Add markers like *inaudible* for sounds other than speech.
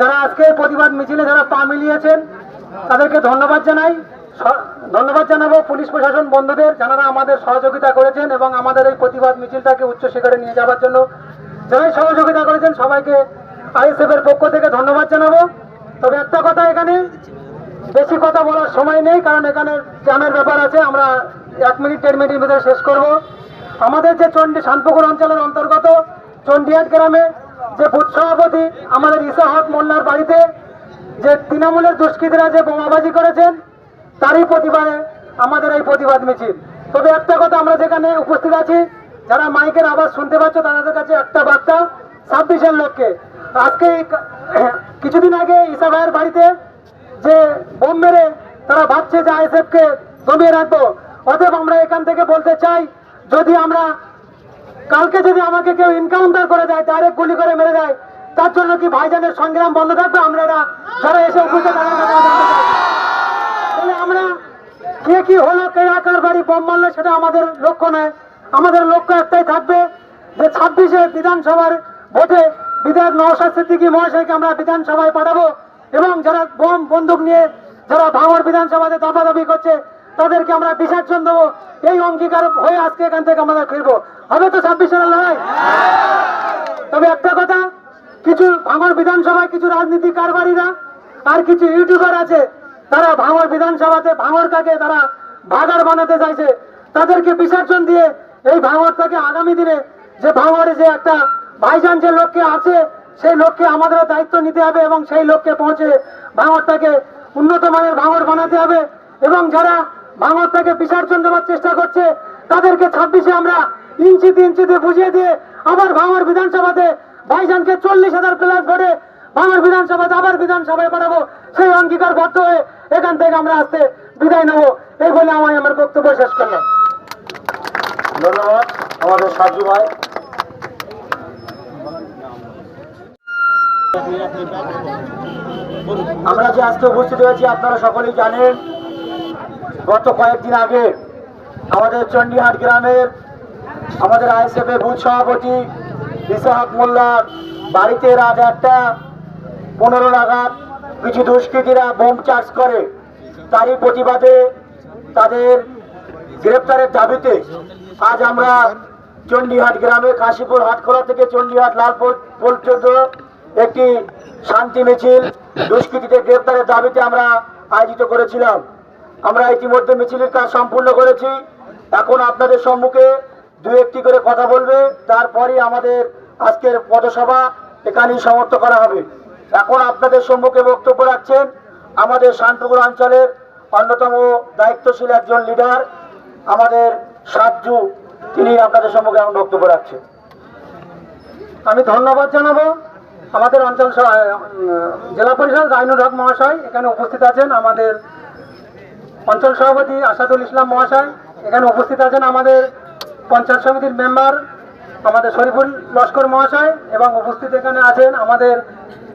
যারা আজকে প্রতিবাদ মিছিলে যারা পা মিলিয়েছেন, তাদেরকে ধন্যবাদ জানাই। ধন্যবাদ জানাব পুলিশ প্রশাসন বন্ধুদের, যারা আমাদের সহযোগিতা করেছেন এবং আমাদের এই প্রতিবাদ মিছিলটাকে উচ্চ শিখরে নিয়ে যাওয়ার জন্য যারাই সহযোগিতা করেছেন, সবাইকে আইএসএফ এর পক্ষ থেকে ধন্যবাদ জানাব। তবে একটা কথা এখানে, বেশি কথা বলার সময় নেই, কারণ এখানে জ্যামের ব্যাপার আছে, আমরা এক মিনিট, দেড় মিনিটের ভিতরে শেষ করব। আমাদের যে চণ্ডী শান্তপুর অঞ্চলের অন্তর্গত চণ্ডীহাট গ্রামে যে বুথ সভাপতি আমাদের ইসাহক মোল্লার বাড়িতে, যে তৃণমূলের দুষ্কৃতীরা যে বোমাবাজি করেছেন, তারই প্রতিবাদে আমাদের এই প্রতিবাদ মিছিল। তবে একটা কথা আমরা যেখানে উপস্থিত আছি, যারা মাইকের আওয়াজ শুনতে পাচ্ছ, তাদের কাছে একটা বার্তা, ছাব্বিশের লোককে আজকে *clears throat* কিছুদিন আগে ইসা ভাইয়ের বাড়িতে যে বোম মেরে তারা ভাবছে যে আইএসএফ কে দমিয়ে রাখব। অতএব আমরা এখান থেকে বলতে চাই, যদি আমরা কালকে যদি আমাকে কেউ এনকাউন্টার করে দেয় ডাইরেক্ট গুলি করে মেরে দেয়, তার জন্য কি ভাইজানের সংগ্রাম বন্ধ থাকবে? আমরা যারা এসে উপস্থিত আমরা কে কি হলো, কে আকার বাড়ি, বোম মারলো, সেটা আমাদের লক্ষ্য নয়। আমাদের লক্ষ্য একটাই থাকবে যে ছাব্বিশে বিধানসভার ভোটে বিধায়ক নওশাদ সিদ্দিকী মহাশয়কে আমরা বিধানসভায় পাঠাবো এবং যারা বোম, বন্দুক নিয়ে যারা ভাঙর বিধানসভাতে দাবাদাবি করছে, তাদেরকে আমরা বিসর্জন দেবো। এই অঙ্গীকার হয়ে আজকে এখান থেকে আমরা ফিরবো। হবে তো ছাব্বিশের লড়াই? তবে একটা কথা, কিছু ভাঙর বিধানসভায় কিছু রাজনীতি কারবারিরা আর কিছু ইউটিউবার আছে, তারা ভাঙর বিধানসভাতে ভাঙরটাকে তারা ভাগার বানাতে চাইছে, তাদেরকে বিসর্জন দিয়ে এই ভাঙরটাকে আগামী দিনে যে ভাঙরে যে একটা ভাইজান যে লক্ষ্যে আছে, সেই লক্ষ্যে আমাদের দায়িত্ব নিতে হবে এবং সেই লক্ষ্যে পৌঁছে ভাঙরটাকে উন্নত মানের ভাঙর বানাতে হবে এবং যারা ভাঙরটাকে বিসর্জন দেওয়ার চেষ্টা করছে, তাদেরকে ছাব্বিশে আমরা ইঞ্চিতে ইঞ্চিতে বুঝিয়ে দিয়ে আবার ভাঙর বিধানসভাতে ভাইজানকে চল্লিশ হাজার প্লাস ভোটে ভাঙর বিধানসভাতে আবার বিধানসভায় পাঠাবো। সেই অঙ্গীকার বদ্ধ হয়ে এখান থেকে আমরা আসতে বিদায় নেব। এই বলে আমি আমার বক্তব্য শেষ করলাম। ধন্যবাদ। আমাদের সাজু ভাই। আমরা যে আজকে উপস্থিত হয়েছি, আপনারা সকলেই জানেন, গত কয়েকদিন আগে আমাদের চণ্ডীহাট গ্রামের আমাদের আইএসএফ এর বুথ সভাপতি ইসাহাক মোল্লার বাড়িতে রাত একটা পনেরো নাগাদ কিছু দুষ্কৃতীরা বোম চার্জ করে। তারই প্রতিবাদে তাদের গ্রেপ্তারের দাবিতে আজ আমরা চণ্ডীহাট গ্রামে কাশীপুর হাটখোলা থেকে চণ্ডীহাট লালপুর পর্যন্ত একটি শান্তি মিছিল দুষ্কৃতীদের গ্রেপ্তারের দাবিতে আমরা আয়োজিত করেছিলাম। আমরা ইতিমধ্যে মিছিলের কাজ সম্পূর্ণ করেছি। এখন আপনাদের সম্মুখে দু একটি করে কথা বলবে, তারপরই আমাদের আজকের পদসভা এখানেই সমাপ্ত করা হবে। এখন আপনাদের সম্মুখে বক্তব্য রাখছেন আমাদের শান্তপুর অঞ্চলের অন্যতম দায়িত্বশীল একজন লিডার, আমাদের সাজ্জু, তিনি আপনাদের সম্মুখে এখন বক্তব্য রাখছেন। আমি ধন্যবাদ জানাব আমাদের অঞ্চল জেলা পরিষদ রাইনুর হক মহাশয় এখানে উপস্থিত আছেন, আমাদের অঞ্চল সভাপতি আসাদুল ইসলাম মহাশয় এখানে উপস্থিত আছেন, আমাদের পঞ্চায়েত সমিতির মেম্বার আমাদের শরীফুল লস্কর মহাশয় এবং উপস্থিত এখানে আছেন আমাদের